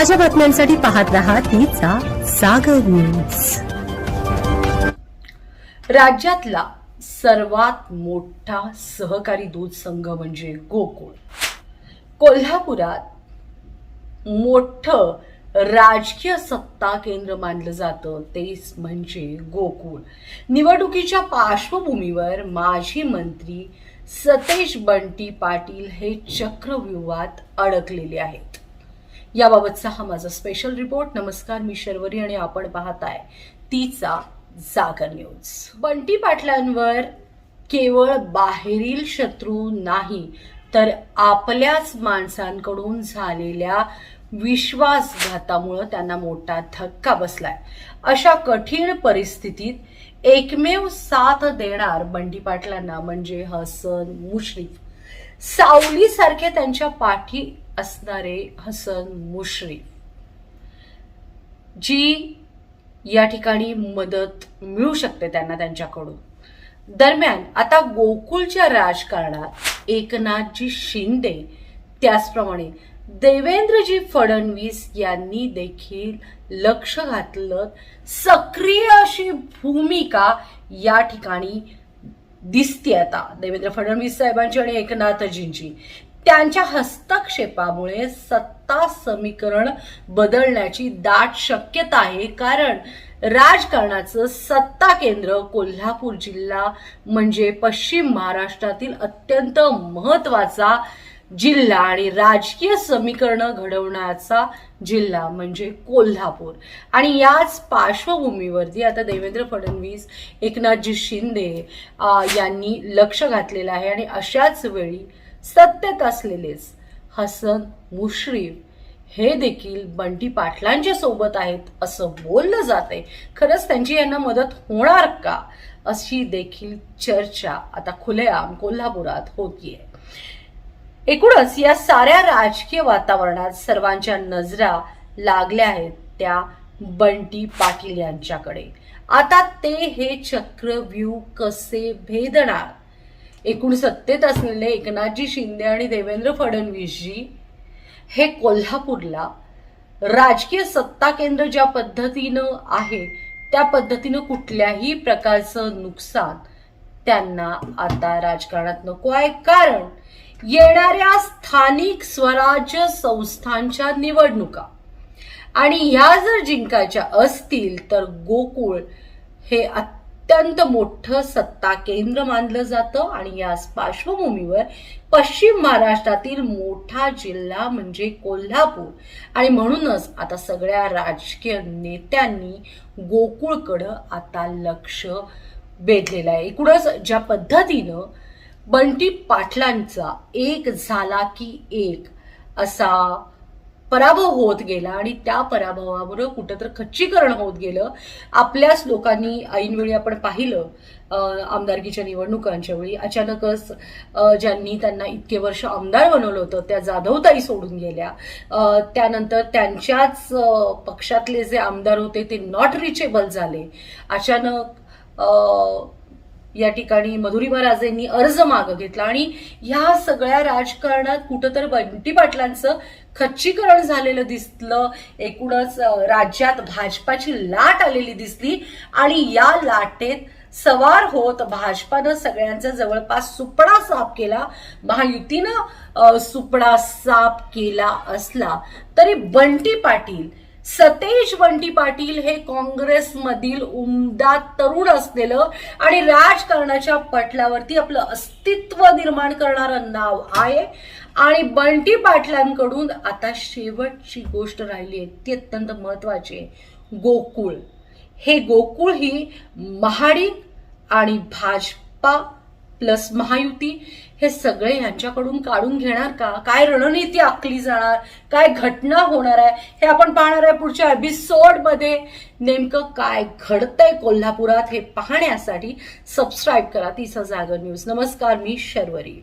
ताज्या बातम्यांसाठी पाहत रहा तिचा सागर न्यूज राज्यातला सर्वात मोठा सहकारी दूध संघ म्हणजे गोकुळ. कोल्हापुरात मोठं राजकीय सत्ता केंद्र मानलं जातं तेच म्हणजे गोकुळ. निवडणुकीच्या पार्श्वभूमीवर माजी मंत्री सतेज बंटी पाटील हे चक्रव्यूहात अडकलेले आहेत. याबाबतचा हा माझा स्पेशल रिपोर्ट नमस्कार मी शर्वरी आणि आपण पाहताय तिचा जागर न्यूज बंटी पाटलांवर केवळ बाहेरील शत्रू नाही तर आपल्याच माणसांकडून झालेल्या विश्वासघातामुळं त्यांना मोठा धक्का बसलाय. अशा कठीण परिस्थितीत एकमेव साथ देणार बंटी पाटलांना म्हणजे हसन मुश्रीफ. सावलीसारखे त्यांच्या पाठी असणारे हसन मुश्रीफ जी या ठिकाणी मदत मिळू शकते त्यांना त्यांच्याकडून. दरम्यान आता गोकुळच्या राजकारणात एकनाथजी शिंदे त्याचप्रमाणे देवेंद्रजी फडणवीस यांनी देखील लक्ष घातलं सक्रिय अशी भूमिका या ठिकाणी दिसते आता. देवेंद्र फडणवीस साहेबांची आणि एकनाथजींची. त्यांच्या हस्तक्षेपामुळे सत्ता समीकरण बदलण्याची दाट शक्यता आहे. कारण राजकारणाचं सत्ता केंद्र कोल्हापूर जिल्हा म्हणजे पश्चिम महाराष्ट्रातील अत्यंत महत्त्वाचा जिल्हा आणि राजकीय समीकरणं घडवण्याचा जिल्हा म्हणजे कोल्हापूर. आणि याच पार्श्वभूमीवरती आता देवेंद्र फडणवीस एकनाथजी शिंदे यांनी लक्ष घातलेलं आहे. आणि अशाच वेळी सत्तेत असलेलेच हसन मुश्रीफ. हे देखील बंटी पाटलांच्या सोबत आहेत असं बोललं जाते खरंच त्यांची यांना मदत होणार का? अशी देखील चर्चा आता खुलेआम कोल्हापुरात होतीये. एकूणच या साऱ्या राजकीय वातावरणात सर्वांच्या नजरा लागल्या आहेत त्या बंटी पाटील यांच्याकडे. आता ते हे चक्रव्यूह कसे भेदणार? एकूण सत्तेत असलेले एकनाथजी शिंदे आणि देवेंद्र फडणवीसजी हे कोल्हापूरला राजकीय सत्ता केंद्र ज्या पद्धतीनं आहे त्या पद्धतीनं कुठल्याही प्रकारचं नुकसान त्यांना आता राजकारणात नको आहे. कारण येणाऱ्या स्थानिक स्वराज्य संस्थांच्या निवडणुका आणि ह्या जर जिंकायच्या असतील तर गोकुळ हे अत्यंत मोठं सत्ता केंद्र मानलं जातं आणि या पार्श्वभूमीवर पश्चिम महाराष्ट्रातील मोठा जिल्हा म्हणजे कोल्हापूर. आणि म्हणूनच आता सगळ्या राजकीय नेत्यांनी गोकुळकडं आता लक्ष वेधलेलं आहे. एकूणच ज्या पद्धतीनं बंटी पाटलांचा एक झाला की एक असा पराभव होत गेला आणि त्या पराभवावर कुठंतर खच्चीकरण होत गेलं. आपल्याच लोकांनी ऐनवेळी आपण पाहिलं आमदारकीच्या निवडणुकांच्या वेळी अचानकच ज्यांनी त्यांना इतके वर्ष आमदार बनवलं होतं त्या जाधवताई सोडून गेल्या. त्यानंतर त्यांच्याच पक्षातले जे आमदार होते ते नॉट रिचेबल झाले. अचानक या ठिकाणी मधुरी राजेंनी अर्ज मागं घेतला. आणि ह्या सगळ्या राजकारणात कुठं तर बंटी पाटलांचं खच्चीकरण झालेलं दिसलं. एकूणच राज्यात भाजपाची लाट आलेली दिसली. आणि या लाटेत सवार होत भाजपानं सगळ्यांचा जवळपास सुपडा साफ केला. महायुतीनं सुपडा साफ केला असला तरी बंटी पाटील सतेज बंटी पाटील हे काँग्रेसमधील उमदा तरुण असलेलं आणि राजकारणाच्या पटलावरती आपलं अस्तित्व निर्माण करणारं नाव आहे. आणि बंटी पाटलांकडून आता शेवटची गोष्ट राहिली आहे. ती अत्यंत महत्वाची आहे. गोकुळ. हे गोकुळ ही महाडिक आणि भाजपा प्लस महायुती हे सगळे यांच्याकडून काढून घेणार का? काय रणनीती आखली जाणार? काय घटना होणार आहे? हे आपण पाहणार आहे पुढच्या एपिसोडमध्ये नेमकं काय घडतंय कोल्हापुरात हे पाहण्यासाठी सबस्क्राईब करा. तिचा जागर न्यूज नमस्कार मी शर्वरी.